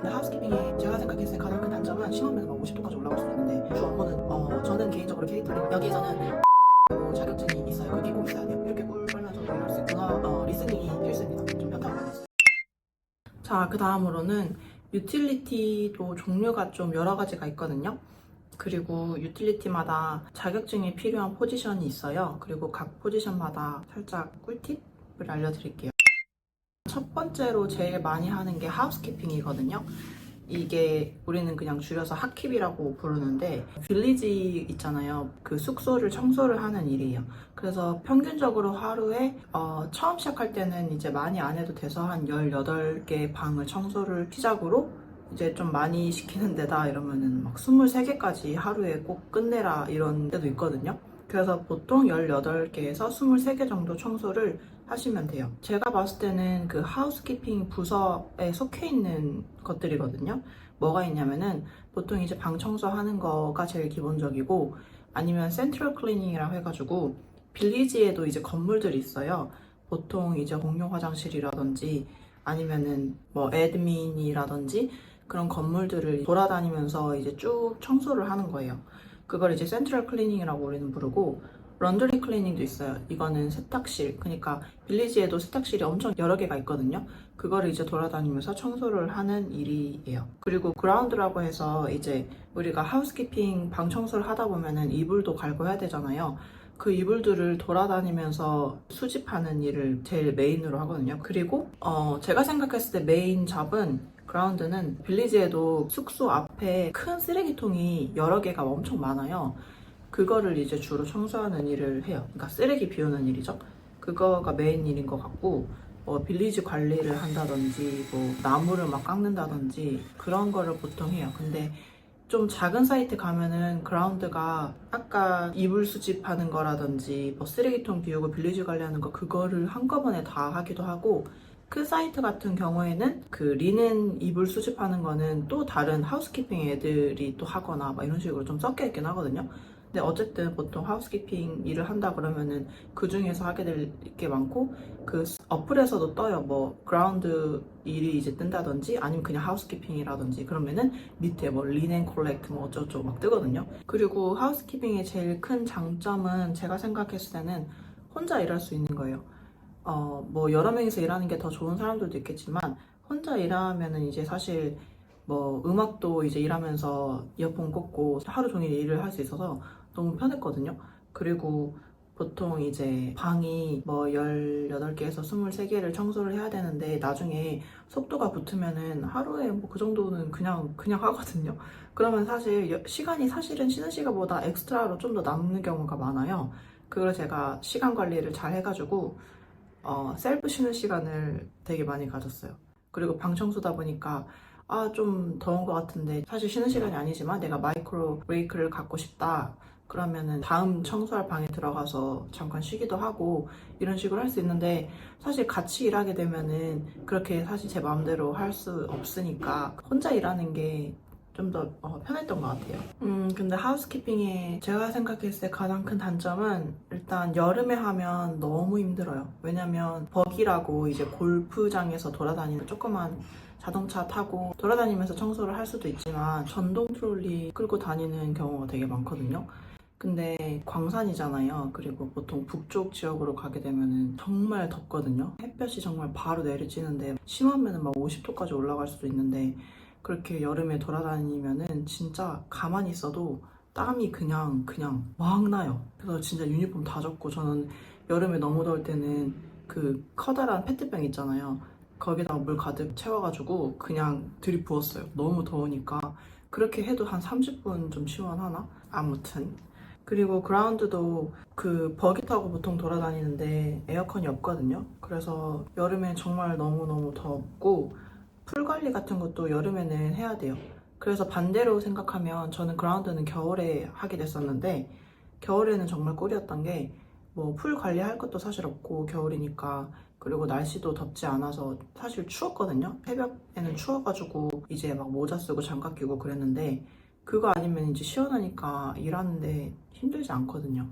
근데 하우스키핑이 제가 생각했을 때 가장 큰 단점은 심하면 막 50도까지 올라갈 수 있는데 주 업무는 어 저는 개인적으로 케이터링 여기에서는 자격증이 있어요. 그게 꼭 있어야 돼요. 이렇게 꿀 빨면서 일할 수 있구나. 어, 리스닝이 필수입니다. 좀 많이 있어요. 자, 그 다음으로는 유틸리티도 종류가 좀 여러 가지가 있거든요. 그리고 유틸리티마다 자격증이 필요한 포지션이 있어요. 그리고 각 포지션마다 살짝 꿀팁을 알려드릴게요. 첫 번째로 제일 많이 하는 게 하우스키핑이거든요. 이게 우리는 그냥 줄여서 핫킵이라고 부르는데 빌리지 있잖아요. 그 숙소를 청소를 하는 일이에요. 그래서 평균적으로 하루에 어, 처음 시작할 때는 이제 많이 안 해도 돼서 한 18개 방을 청소를 시작으로 이제 좀 많이 시키는 데다 이러면은 막 23개까지 하루에 꼭 끝내라 이런 데도 있거든요. 그래서 보통 18개에서 23개 정도 청소를 하시면 돼요. 제가 봤을 때는 그 하우스키핑 부서에 속해 있는 것들이거든요. 뭐가 있냐면은 보통 이제 방 청소하는 거가 제일 기본적이고 아니면 센트럴 클리닝이라고 해가지고 빌리지에도 이제 건물들이 있어요. 보통 이제 공용 화장실이라든지 아니면은 뭐 애드민이라든지 그런 건물들을 돌아다니면서 이제 쭉 청소를 하는 거예요. 그걸 이제 센트럴 클리닝이라고 우리는 부르고 런드리 클리닝도 있어요. 이거는 세탁실. 그러니까 빌리지에도 세탁실이 엄청 여러 개가 있거든요. 그거를 이제 돌아다니면서 청소를 하는 일이에요. 그리고 그라운드라고 해서 이제 우리가 하우스키핑 방 청소를 하다 보면은 이불도 갈고 해야 되잖아요. 그 이불들을 돌아다니면서 수집하는 일을 제일 메인으로 하거든요. 그리고 어, 제가 생각했을 때 메인 잡은 그라운드는 빌리지에도 숙소 앞에 큰 쓰레기통이 여러 개가 엄청 많아요. 그거를 이제 주로 청소하는 일을 해요. 그러니까 쓰레기 비우는 일이죠. 그거가 메인 일인 것 같고 뭐 빌리지 관리를 한다든지 뭐 나무를 막 깎는다든지 그런 거를 보통 해요. 근데 좀 작은 사이트 가면은 그라운드가 아까 이불 수집하는 거라든지 뭐 쓰레기통 비우고 빌리지 관리하는 거 그거를 한꺼번에 다 하기도 하고 큰 사이트 같은 경우에는 그 리넨 이불 수집하는 거는 또 다른 하우스키핑 애들이 또 하거나 막 이런 식으로 좀 섞여 있긴 하거든요. 근데 어쨌든 보통 하우스키핑 일을 한다 그러면은 그 중에서 하게 될 게 많고 그 어플에서도 떠요. 뭐 그라운드 일이 이제 뜬다든지 아니면 그냥 하우스키핑이라든지 그러면은 밑에 뭐 리넨 콜렉트 뭐 어쩌고저쩌고 막 뜨거든요. 그리고 하우스키핑의 제일 큰 장점은 제가 생각했을 때는 혼자 일할 수 있는 거예요. 어, 뭐 여러 명이서 일하는 게 더 좋은 사람들도 있겠지만 혼자 일하면은 이제 사실 뭐 음악도 이제 일하면서 이어폰 꽂고 하루 종일 일을 할 수 있어서 너무 편했거든요. 그리고 보통 이제 방이 뭐 18개에서 23개를 청소를 해야 되는데 나중에 속도가 붙으면은 하루에 뭐 그 정도는 그냥 그냥 하거든요. 그러면 사실 여- 시간이 사실은 쉬는 시간보다 엑스트라로 좀 더 남는 경우가 많아요. 그걸 제가 시간 관리를 잘 해가지고 어, 셀프 쉬는 시간을 되게 많이 가졌어요. 그리고 방 청소다 보니까 아, 좀 더운 것 같은데 사실 쉬는 시간이 아니지만 내가 마이크로 브레이크를 갖고 싶다. 그러면은 다음 청소할 방에 들어가서 잠깐 쉬기도 하고 이런 식으로 할 수 있는데 사실 같이 일하게 되면은 그렇게 사실 제 마음대로 할 수 없으니까 혼자 일하는 게 좀더 편했던 것 같아요. 음, 근데 하우스키핑에 제가 생각했을 때 가장 큰 단점은 일단 여름에 하면 너무 힘들어요. 왜냐면 버기라고 이제 골프장에서 돌아다니는 조그만 자동차 타고 돌아다니면서 청소를 할 수도 있지만 전동 트롤리 끌고 다니는 경우가 되게 많거든요. 근데 광산이잖아요. 그리고 보통 북쪽 지역으로 가게 되면은 정말 덥거든요. 햇볕이 정말 바로 내리쬐는데 심하면은 막 50도까지 올라갈 수도 있는데 그렇게 여름에 돌아다니면은 진짜 가만히 있어도 땀이 그냥 그냥 막 나요. 그래서 진짜 유니폼 다 젖고 저는 여름에 너무 더울 때는 그 커다란 페트병 있잖아요. 거기다가 물 가득 채워가지고 그냥 들이부었어요. 너무 더우니까 그렇게 해도 한 30분 좀 시원하나? 아무튼 그리고 그라운드도 그 버기 타고 보통 돌아다니는데 에어컨이 없거든요. 그래서 여름에 정말 너무너무 덥고 풀 관리 같은 것도 여름에는 해야 돼요. 그래서 반대로 생각하면 저는 그라운드는 겨울에 하게 됐었는데 겨울에는 정말 꿀이었던 게 뭐 풀 관리할 것도 사실 없고 겨울이니까 그리고 날씨도 덥지 않아서 사실 추웠거든요. 새벽에는 추워가지고 이제 막 모자 쓰고 장갑 끼고 그랬는데 그거 아니면 이제 시원하니까 일하는데 힘들지 않거든요.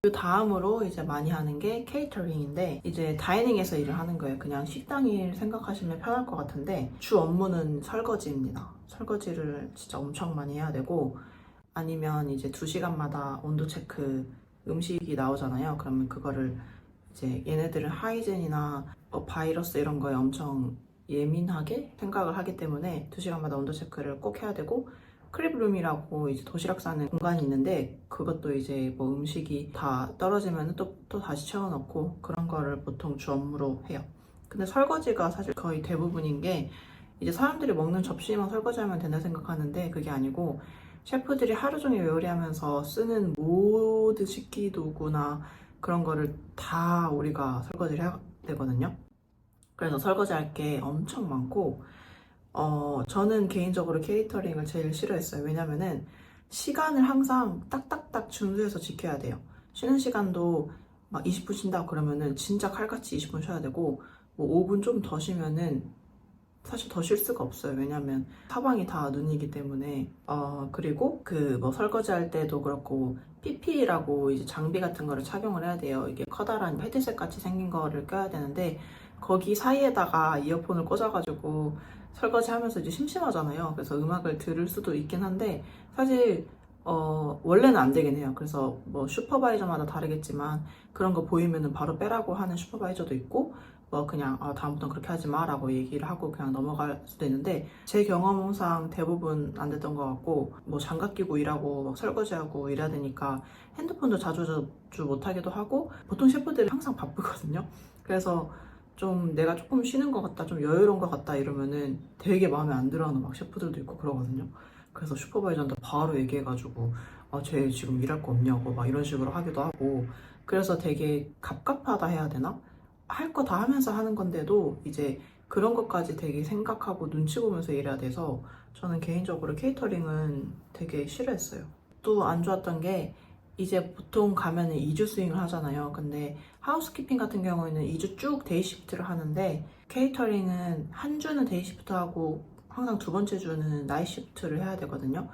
그 다음으로 이제 많이 하는 게 케이터링인데 이제 다이닝에서 일을 하는 거예요. 그냥 식당 일 생각하시면 편할 것 같은데 주 업무는 설거지입니다. 설거지를 진짜 엄청 많이 해야 되고 아니면 이제 2시간마다 온도 체크 음식이 나오잖아요. 그러면 그거를 이제 얘네들은 하이젠이나 뭐 바이러스 이런 거에 엄청 예민하게 생각을 하기 때문에 2시간마다 온도 체크를 꼭 해야 되고 크립룸이라고 이제 도시락 싸는 공간이 있는데 그것도 이제 뭐 음식이 다 떨어지면 또, 또 다시 채워넣고 그런 거를 보통 주 업무로 해요. 근데 설거지가 사실 거의 대부분인 게 이제 사람들이 먹는 접시만 설거지하면 된다 생각하는데 그게 아니고 셰프들이 하루 종일 요리하면서 쓰는 모든 식기 도구나 그런 거를 다 우리가 설거지를 해야 되거든요. 그래서 설거지할 게 엄청 많고 어, 저는 개인적으로 케이터링을 제일 싫어했어요. 왜냐면은 시간을 항상 딱딱딱 준수해서 지켜야 돼요. 쉬는 시간도 막 20분 쉰다 그러면은 진짜 칼같이 20분 쉬어야 되고 뭐 5분 좀 더 쉬면은 사실 더 쉴 수가 없어요. 왜냐면 사방이 다 눈이기 때문에 어 그리고 그 뭐 설거지 할 때도 그렇고 PPE라고 이제 장비 같은 거를 착용을 해야 돼요. 이게 커다란 헤드셋 같이 생긴 거를 껴야 되는데 거기 사이에다가 이어폰을 꽂아가지고 설거지 하면서 이제 심심하잖아요. 그래서 음악을 들을 수도 있긴 한데 사실 어, 원래는 안 되긴 해요. 그래서 뭐 슈퍼바이저마다 다르겠지만 그런 거 보이면은 바로 빼라고 하는 슈퍼바이저도 있고 뭐 그냥 아, 다음부터는 그렇게 하지 마라고 얘기를 하고 그냥 넘어갈 수도 있는데 제 경험상 대부분 안 됐던 것 같고 뭐 장갑 끼고 일하고 막 설거지하고 이래야 되니까 핸드폰도 자주 자주 못하기도 하고 보통 셰프들이 항상 바쁘거든요. 그래서 좀 내가 조금 쉬는 것 같다, 좀 여유로운 것 같다 이러면은 되게 마음에 안 들어하는 막 셰프들도 있고 그러거든요. 그래서 슈퍼바이저한테 바로 얘기해가지고 아, 쟤 지금 일할 거 없냐고 막 이런 식으로 하기도 하고 그래서 되게 갑갑하다 해야 되나? 할 거 다 하면서 하는 건데도 이제 그런 것까지 되게 생각하고 눈치 보면서 일해야 돼서 저는 개인적으로 케이터링은 되게 싫어했어요. 또 안 좋았던 게 이제 보통 가면 은 2주 스윙을 하잖아요. 근데 하우스키핑 같은 경우에는 2주 쭉 데이 시프트를 하는데 케이터링은 한 주는 데이 시프트 하고 항상 두 번째 주는 나이 시프트를 해야 되거든요.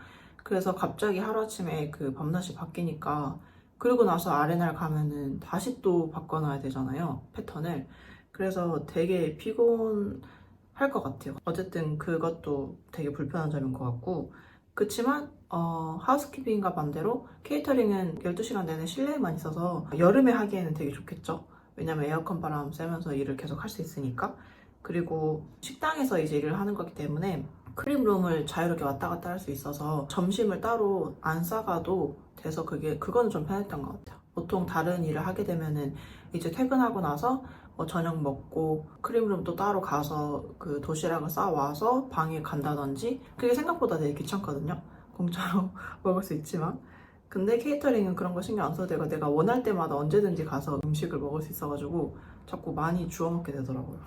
그래서 갑자기 하루아침에 그 밤낮이 바뀌니까 그리고 나서 아레날 가면은 다시 또 바꿔놔야 되잖아요. 패턴을. 그래서 되게 피곤할 것 같아요. 어쨌든 그것도 되게 불편한 점인 것 같고 그치만 어, 하우스키핑과 반대로 케이터링은 12시간 내내 실내에만 있어서 여름에 하기에는 되게 좋겠죠. 왜냐면 에어컨 바람 쐬면서 일을 계속 할 수 있으니까. 그리고 식당에서 이제 일을 하는 거기 때문에 크림룸을 자유롭게 왔다 갔다 할 수 있어서 점심을 따로 안 싸가도 돼서 그게 그거는 좀 편했던 것 같아요. 보통 다른 일을 하게 되면은 이제 퇴근하고 나서 뭐 저녁 먹고 크림룸 또 따로 가서 그 도시락을 싸 와서 방에 간다든지 그게 생각보다 되게 귀찮거든요. 공짜로 먹을 수 있지만 근데 케이터링은 그런 거 신경 안 써도 되고 내가 원할 때마다 언제든지 가서 음식을 먹을 수 있어가지고 자꾸 많이 주워 먹게 되더라고요.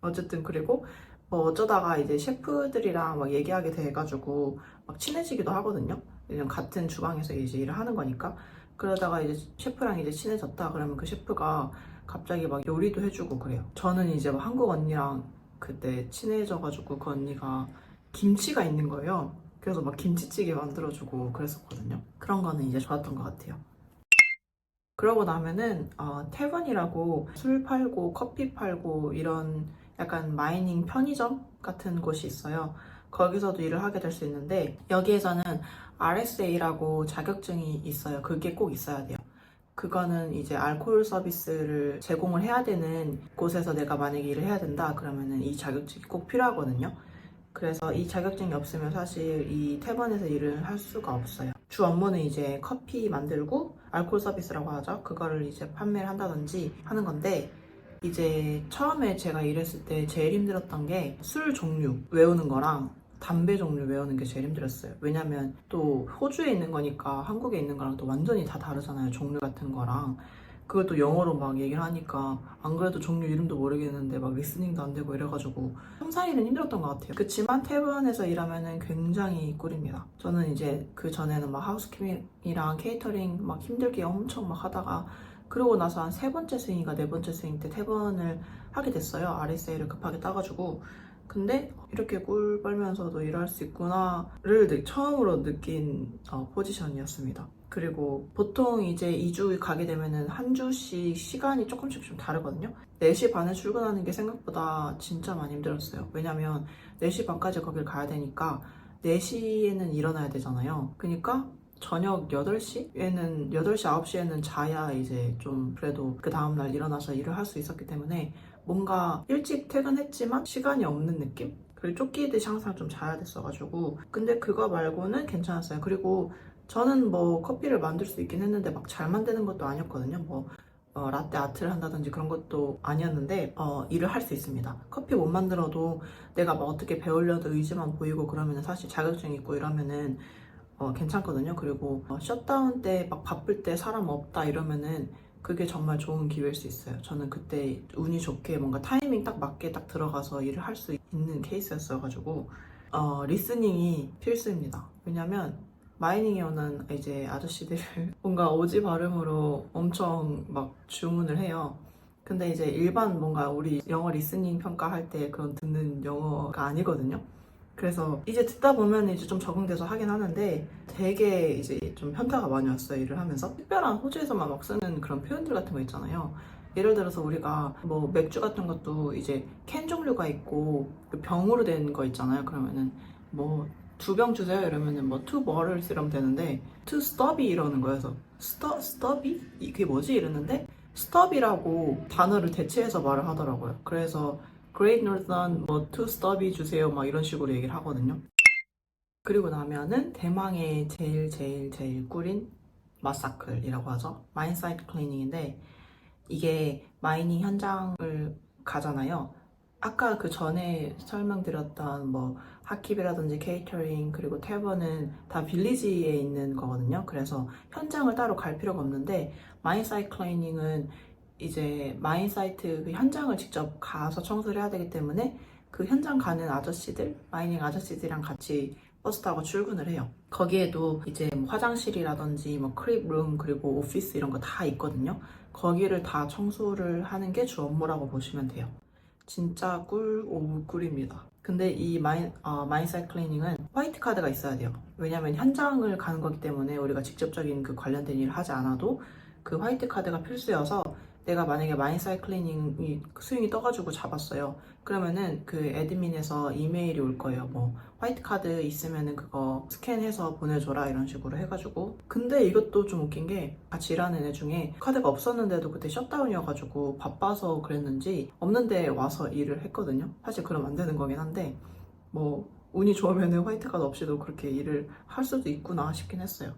어쨌든 그리고 뭐 어쩌다가 이제 셰프들이랑 막 얘기하게 돼가지고 막 친해지기도 하거든요. 왜냐면 같은 주방에서 이제 일을 하는 거니까. 그러다가 이제 셰프랑 이제 친해졌다 그러면 그 셰프가 갑자기 막 요리도 해주고 그래요. 저는 이제 막 한국 언니랑 그때 친해져가지고 그 언니가 김치가 있는 거예요. 그래서 막 김치찌개 만들어주고 그랬었거든요. 그런 거는 이제 좋았던 것 같아요. 그러고 나면은 어, 태번이라고 술 팔고 커피 팔고 이런 약간 마이닝 편의점 같은 곳이 있어요. 거기서도 일을 하게 될 수 있는데 여기에서는 RSA라고 자격증이 있어요. 그게 꼭 있어야 돼요. 그거는 이제 알코올 서비스를 제공을 해야 되는 곳에서 내가 만약에 일을 해야 된다 그러면은 이 자격증이 꼭 필요하거든요. 그래서 이 자격증이 없으면 사실 이 태번에서 일을 할 수가 없어요. 주 업무는 이제 커피 만들고 알코올 서비스라고 하죠. 그거를 이제 판매를 한다든지 하는 건데 이제 처음에 제가 일했을 때 제일 힘들었던 게 술 종류 외우는 거랑 담배 종류 외우는 게 제일 힘들었어요. 왜냐면 또 호주에 있는 거니까 한국에 있는 거랑 또 완전히 다 다르잖아요. 종류 같은 거랑. 또 영어로 막 얘기를 하니까 안 그래도 종류 이름도 모르겠는데 막 리스닝도 안 되고 이래가지고 3, 4일은 힘들었던 것 같아요. 그치만 태반에서 일하면은 굉장히 꿀입니다. 저는 이제 그 전에는 막 하우스키핑이랑 케이터링 막 힘들게 엄청 막 하다가 그러고 나서 한 세 번째 스윙인가 네 번째 스윙 때 태번을 하게 됐어요. RSA를 급하게 따가지고 근데 이렇게 꿀 빨면서도 일할 수 있구나를 느- 처음으로 느낀 어, 포지션이었습니다. 그리고 보통 이제 2주 가게 되면은 한 주씩 시간이 조금씩 좀 다르거든요. 4시 반에 출근하는 게 생각보다 진짜 많이 힘들었어요. 왜냐면 4시 반까지 거길 가야 되니까 4시에는 일어나야 되잖아요. 그러니까 저녁 8시에는 8시 9시에는 자야 이제 좀 그래도 그 다음날 일어나서 일을 할 수 있었기 때문에 뭔가 일찍 퇴근했지만 시간이 없는 느낌? 그리고 쫓기듯이 항상 좀 자야 됐어가지고 근데 그거 말고는 괜찮았어요. 그리고 저는 뭐 커피를 만들 수 있긴 했는데 막 잘 만드는 것도 아니었거든요. 뭐 어, 라떼 아트를 한다든지 그런 것도 아니었는데 어, 일을 할 수 있습니다. 커피 못 만들어도 내가 막 어떻게 배우려도 의지만 보이고 그러면 사실 자격증 있고 이러면은 어, 괜찮거든요. 그리고 어, 셧다운 때 막 바쁠 때 사람 없다 이러면은 그게 정말 좋은 기회일 수 있어요. 저는 그때 운이 좋게 뭔가 타이밍 딱 맞게 딱 들어가서 일을 할 수 있는 케이스였어가지고 어, 리스닝이 필수입니다. 왜냐면 마이닝에 오는 이제 아저씨들 뭔가 오지 발음으로 엄청 막 주문을 해요. 근데 이제 일반 뭔가 우리 영어 리스닝 평가할 때 그런 듣는 영어가 아니거든요. 그래서 이제 듣다 보면 이제 좀 적응돼서 하긴 하는데 되게 이제 좀 현타가 많이 왔어요 일을 하면서. 특별한 호주에서만 막 쓰는 그런 표현들 같은 거 있잖아요. 예를 들어서 우리가 뭐 맥주 같은 것도 이제 캔 종류가 있고 그 병으로 된 거 있잖아요. 그러면은 뭐 두 병 주세요 이러면은 뭐 two bottles 이러면 되는데 to stop이 이러는 거여서 stop stop이 이게 뭐지? 이러는데 stop이라고 단어를 대체해서 말을 하더라고요. 그래서 Great Northern 뭐 to stop이 주세요 막 이런 식으로 얘기를 하거든요. 그리고 나면은 대망의 제일 제일 제일 꿀인 마사클이라고 하죠. 마인 사이트 클리닝인데 이게 마이닝 현장을 가잖아요. 아까 그 전에 설명드렸던 뭐 핫킵이라든지 케이터링 그리고 태번은 다 빌리지에 있는 거거든요. 그래서 현장을 따로 갈 필요가 없는데 마인 사이트 클리닝은 이제 마인 사이트 그 현장을 직접 가서 청소를 해야 되기 때문에 그 현장 가는 아저씨들, 마이닝 아저씨들이랑 같이 버스 타고 출근을 해요. 거기에도 이제 뭐 화장실이라든지 뭐 크립룸 그리고 오피스 이런 거 다 있거든요. 거기를 다 청소를 하는 게 주 업무라고 보시면 돼요. 진짜 꿀 오브 꿀입니다. 근데 이 마인, 어, 마인 사이트 클리닝은 화이트 카드가 있어야 돼요. 왜냐면 현장을 가는 거기 때문에 우리가 직접적인 그 관련된 일을 하지 않아도 그 화이트 카드가 필수여서 내가 만약에 마인 사이클리닝이 스윙이 떠가지고 잡았어요. 그러면은 그 애드민에서 이메일이 올 거예요. 뭐 화이트 카드 있으면은 그거 스캔해서 보내줘라 이런 식으로 해가지고. 근데 이것도 좀 웃긴 게 같이 일하는 애 중에 카드가 없었는데도 그때 셧다운이어가지고 바빠서 그랬는지 없는데 와서 일을 했거든요. 사실 그럼 안 되는 거긴 한데 뭐 운이 좋으면은 화이트 카드 없이도 그렇게 일을 할 수도 있구나 싶긴 했어요.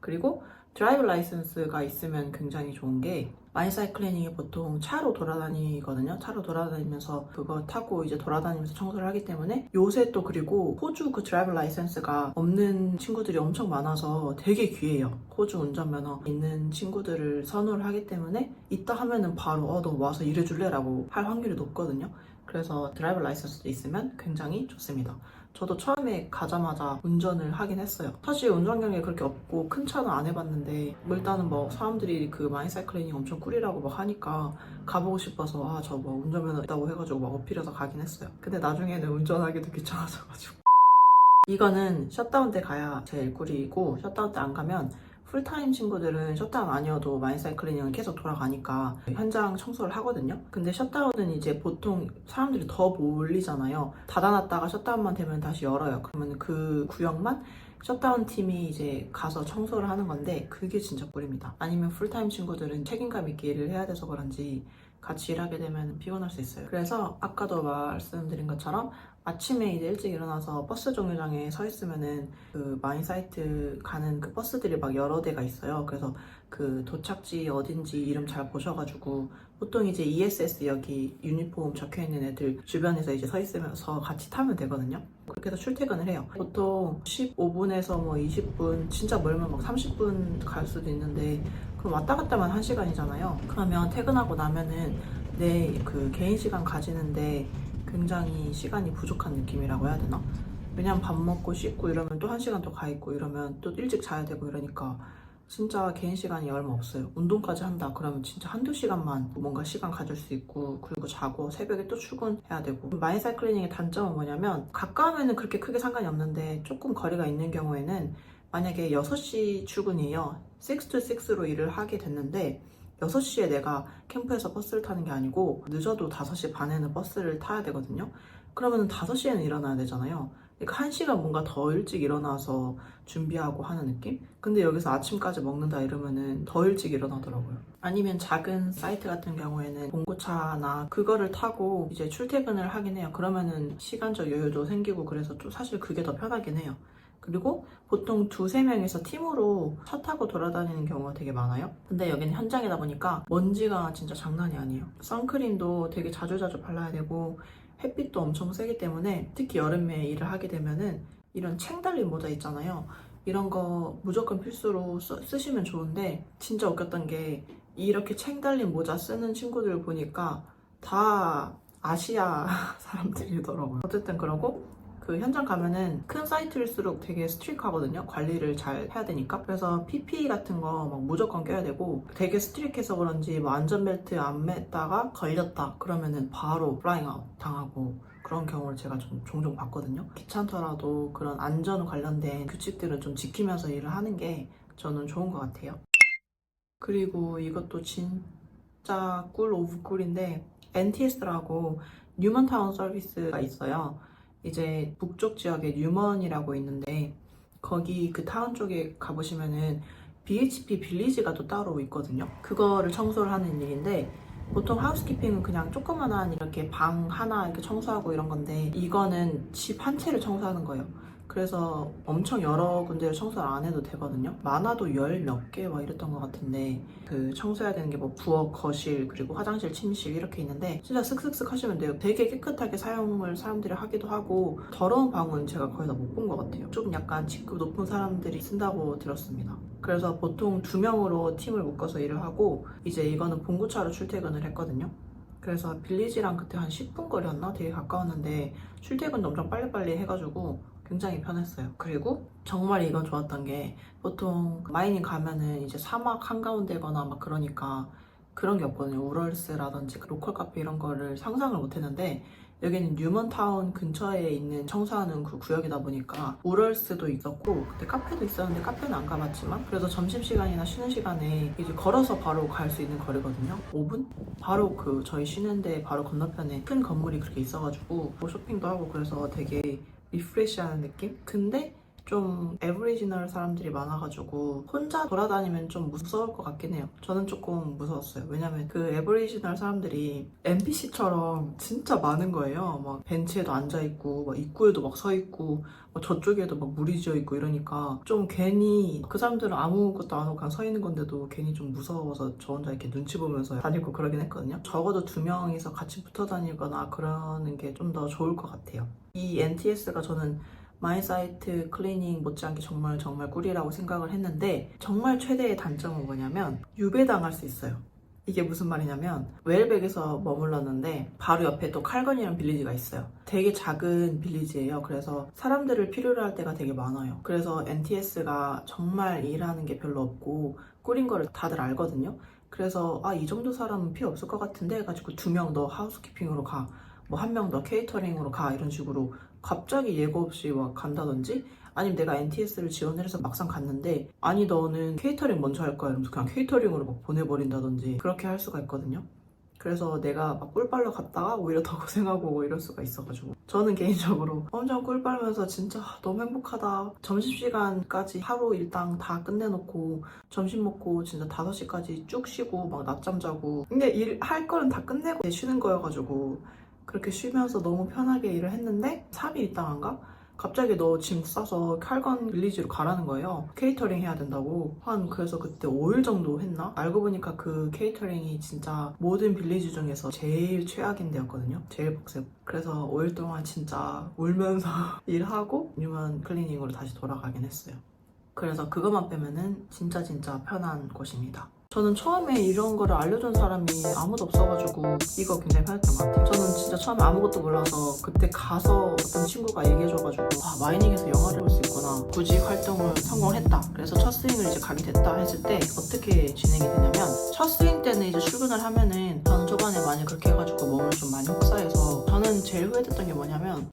그리고 드라이브 라이센스가 있으면 굉장히 좋은 게 마인사이클리닝이 보통 차로 돌아다니거든요. 차로 돌아다니면서 그거 타고 이제 돌아다니면서 청소를 하기 때문에 요새 또 그리고 호주 그 드라이브 라이센스가 없는 친구들이 엄청 많아서 되게 귀해요. 호주 운전면허 있는 친구들을 선호를 하기 때문에 있다 하면은 바로 어 너 와서 일해줄래라고 할 확률이 높거든요. 그래서 드라이브 라이센스도 있으면 굉장히 좋습니다. 저도 처음에 가자마자 운전을 하긴 했어요. 사실 운전 경력이 그렇게 없고 큰 차는 안 해봤는데 뭐 일단은 뭐 사람들이 그 마인사이클링이 엄청 꿀이라고 막 하니까 가보고 싶어서 아 저 뭐 운전면허 있다고 해가지고 막 어필해서 가긴 했어요. 근데 나중에는 운전하기도 귀찮아져가지고 이거는 셧다운 때 가야 제일 꿀이고 셧다운 때 안 가면 풀타임 친구들은 셧다운 아니어도 마인사이클링은 계속 돌아가니까 현장 청소를 하거든요. 근데 셧다운은 이제 보통 사람들이 더 몰리잖아요. 닫아놨다가 셧다운만 되면 다시 열어요. 그러면 그 구역만 셧다운 팀이 이제 가서 청소를 하는 건데 그게 진짜 꿀입니다. 아니면 풀타임 친구들은 책임감 있게 일을 해야 돼서 그런지 같이 일하게 되면 피곤할 수 있어요. 그래서 아까도 말씀드린 것처럼 아침에 이제 일찍 일어나서 버스 정류장에 서 있으면은 그 마인 사이트 가는 그 버스들이 막 여러 대가 있어요. 그래서 그 도착지 어딘지 이름 잘 보셔가지고 보통 이제 ESS 여기 유니폼 적혀 있는 애들 주변에서 이제 서 있으면서 같이 타면 되거든요. 그렇게 해서 출퇴근을 해요. 보통 15분에서 뭐 20분, 진짜 멀면 막 30분 갈 수도 있는데 그럼 왔다 갔다만 1시간이잖아요. 그러면 퇴근하고 나면은 내 그 개인 시간 가지는데 굉장히 시간이 부족한 느낌이라고 해야 되나? 왜냐면 밥 먹고 씻고 이러면 또 한 시간 더 가 있고 이러면 또 일찍 자야 되고 이러니까 진짜 개인 시간이 얼마 없어요. 운동까지 한다 그러면 진짜 한두 시간만 뭔가 시간 가질 수 있고 그리고 자고 새벽에 또 출근해야 되고 마인사이클리닝의 단점은 뭐냐면 가까우면 그렇게 크게 상관이 없는데 조금 거리가 있는 경우에는 만약에 6시 출근이에요. 6 to 6로 일을 하게 됐는데 6시에 내가 캠프에서 버스를 타는 게 아니고 늦어도 5시 반에는 버스를 타야 되거든요. 그러면 5시에는 일어나야 되잖아요. 그러니까 1시간 뭔가 더 일찍 일어나서 준비하고 하는 느낌? 근데 여기서 아침까지 먹는다 이러면은 더 일찍 일어나더라고요. 아니면 작은 사이트 같은 경우에는 봉고차나 그거를 타고 이제 출퇴근을 하긴 해요. 그러면은 시간적 여유도 생기고 그래서 또 사실 그게 더 편하긴 해요. 그리고 보통 두세 명이서 팀으로 차 타고 돌아다니는 경우가 되게 많아요. 근데 여기는 현장이다 보니까 먼지가 진짜 장난이 아니에요. 선크림도 되게 자주자주 발라야 되고 햇빛도 엄청 세기 때문에 특히 여름에 일을 하게 되면은 이런 챙 달린 모자 있잖아요. 이런 거 무조건 필수로 쓰, 쓰시면 좋은데 진짜 웃겼던 게 이렇게 챙 달린 모자 쓰는 친구들 보니까 다 아시아 사람들이더라고요. 어쨌든 그러고 그 현장 가면은 큰 사이트일수록 되게 스트릭하거든요. 관리를 잘 해야 되니까. 그래서 PPE 같은 거 막 무조건 껴야 되고 되게 스트릭해서 그런지 뭐 안전벨트 안 맸다가 걸렸다 그러면은 바로 플라잉 아웃 당하고 그런 경우를 제가 좀 종종 봤거든요. 귀찮더라도 그런 안전 관련된 규칙들은 좀 지키면서 일을 하는 게 저는 좋은 것 같아요. 그리고 이것도 진짜 꿀 오브 꿀인데 NTS라고 뉴먼타운 서비스가 있어요. 이제 북쪽 지역에 뉴먼이라고 있는데 거기 그 타운 쪽에 가보시면은 BHP 빌리지가 또 따로 있거든요. 그거를 청소를 하는 일인데 보통 하우스키핑은 그냥 조그만한 이렇게 방 하나 이렇게 청소하고 이런 건데 이거는 집 한 채를 청소하는 거예요. 그래서 엄청 여러 군데를 청소를 안 해도 되거든요. 많아도 열 몇 개 막 이랬던 것 같은데 그 청소해야 되는 게 뭐 부엌, 거실, 그리고 화장실, 침실 이렇게 있는데 진짜 슥슥슥 하시면 돼요. 되게 깨끗하게 사용을 사람들이 하기도 하고 더러운 방은 제가 거의 다 못 본 것 같아요. 좀 약간 직급 높은 사람들이 쓴다고 들었습니다. 그래서 보통 두 명으로 팀을 묶어서 일을 하고 이제 이거는 봉구차로 출퇴근을 했거든요. 그래서 빌리지랑 그때 한 10분 거리였나? 되게 가까웠는데 출퇴근도 엄청 빨리빨리 해가지고 굉장히 편했어요. 그리고 정말 이건 좋았던 게 보통 마이닝 가면은 이제 사막 한가운데거나 막 그러니까 그런 게 없거든요. 우럴스라든지 그 로컬 카페 이런 거를 상상을 못 했는데 여기는 뉴먼타운 근처에 있는 청소하는 그 구역이다 보니까 우럴스도 있었고 그때 카페도 있었는데 카페는 안 가봤지만 그래서 점심시간이나 쉬는 시간에 이제 걸어서 바로 갈 수 있는 거리거든요 5분? 바로 그 저희 쉬는데 바로 건너편에 큰 건물이 그렇게 있어가지고 뭐 쇼핑도 하고 그래서 되게 리프레시하는 느낌? 근데 좀 에버리지널 사람들이 많아가지고 혼자 돌아다니면 좀 무서울 것 같긴 해요. 저는 조금 무서웠어요. 왜냐면 그 에버리지널 사람들이 NPC처럼 진짜 많은 거예요. 막 벤치에도 앉아있고, 막 입구에도 막 서있고, 막 저쪽에도 막 물이 지어있고 이러니까 좀 괜히 그 사람들은 아무것도 안 하고 그냥 서있는 건데도 괜히 좀 무서워서 저 혼자 이렇게 눈치 보면서 다니고 그러긴 했거든요. 적어도 두 명이서 같이 붙어 다니거나 그러는 게 좀 더 좋을 것 같아요. 이 NTS가 저는 마이사이트 클리닝 못지않게 정말 정말 꿀이라고 생각을 했는데 정말 최대의 단점은 뭐냐면 유배당할 수 있어요. 이게 무슨 말이냐면 웰백에서 머물렀는데 바로 옆에 또 칼건이라는 빌리지가 있어요. 되게 작은 빌리지예요. 그래서 사람들을 필요로 할 때가 되게 많아요. 그래서 NTS가 정말 일하는 게 별로 없고 꿀인 거를 다들 알거든요. 그래서 아 이 정도 사람은 필요 없을 것 같은데 해가지고 두 명 더 하우스키핑으로 가. 뭐 한 명 더 케이터링으로 가 이런 식으로 갑자기 예고 없이 막 간다든지 아니면 내가 NTS를 지원을 해서 막상 갔는데 아니 너는 케이터링 먼저 할 거야 이러면서 그냥 케이터링으로 막 보내버린다든지 그렇게 할 수가 있거든요. 그래서 내가 막 꿀 빨러 갔다가 오히려 더 고생하고 뭐 이럴 수가 있어가지고 저는 개인적으로 엄청 꿀 빨면서 진짜 너무 행복하다. 점심시간까지 하루 일당 다 끝내놓고 점심 먹고 진짜 5시까지 쭉 쉬고 막 낮잠 자고. 근데 일 할 거는 다 끝내고 쉬는 거여가지고 그렇게 쉬면서 너무 편하게 일을 했는데 3일 있다간가 갑자기 너 짐 싸서 칼건 빌리지로 가라는 거예요. 케이터링 해야 된다고. 한 그래서 그때 5일 정도 했나? 알고 보니까 그 케이터링이 진짜 모든 빌리지 중에서 제일 최악인 데였거든요. 제일 빡세고. 그래서 5일 동안 진짜 울면서 일하고 뉴먼 클리닝으로 다시 돌아가긴 했어요. 그래서 그것만 빼면은 진짜 진짜 편한 곳입니다. 저는 처음에 이런 거를 알려준 사람이 아무도 없어가지고 이거 굉장히 편했던 것 같아요. 저는 진짜 처음에 아무것도 몰라서 그때 가서 어떤 친구가 얘기해줘가지고 아 마이닝에서 영화를 볼 수 있구나. 구직 활동을 성공했다. 그래서 첫 스윙을 이제 가게 됐다 했을 때 어떻게 진행이 되냐면 첫 스윙 때는 이제 출근을 하면은 저는 초반에 많이 그렇게 해가지고 몸을 좀 많이 혹사해서 저는 제일 후회됐던 게 뭐냐면